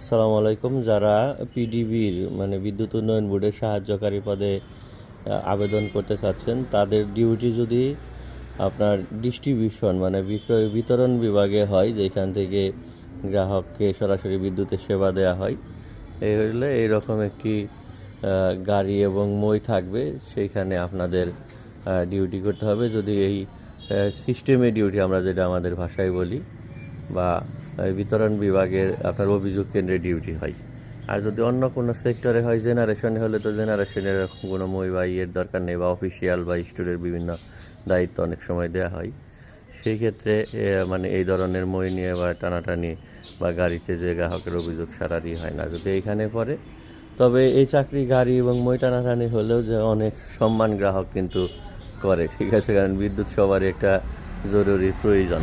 আসসালামু আলাইকুম। যারা পিডিবির মানে বিদ্যুৎ উন্নয়ন বোর্ডের সাহায্যকারী পদে আবেদন করতে চাচ্ছেন, তাদের ডিউটি যদি আপনার ডিস্ট্রিবিউশন মানে বিক্রয় বিতরণ বিভাগে হয়, যেখান থেকে গ্রাহককে সরাসরি বিদ্যুতের সেবা দেওয়া হয় এই হলে এইরকম একটি গাড়ি এবং মই থাকবে, সেইখানে আপনাদের ডিউটি করতে হবে। যদি এই সিস্টেমে ডিউটি আমরা যেটা আমাদের ভাষায় বলি, বা বিতরণ বিভাগের আপনার অভিযোগ কেন্দ্রে ডিউটি হয়। আর যদি অন্য কোনো সেক্টরে হয়, জেনারেশনে হলে তো জেনারেশনের এরকম কোনো মই বা ইয়ের দরকার নেই বা অফিসিয়াল বা স্টোরের বিভিন্ন দায়িত্ব অনেক সময় দেওয়া হয়। সেই ক্ষেত্রে মানে এই ধরনের মই নিয়ে বা টানাটানি বা গাড়িতে যে গ্রাহকের অভিযোগ সারারই হয় না। যদি এইখানে পড়ে, তবে এই চাকরি, গাড়ি এবং মই টানাটানি হলেও যে অনেক সম্মান গ্রাহক কিন্তু করে। ঠিক আছে, কারণ বিদ্যুৎ সবারই একটা জরুরি প্রয়োজন।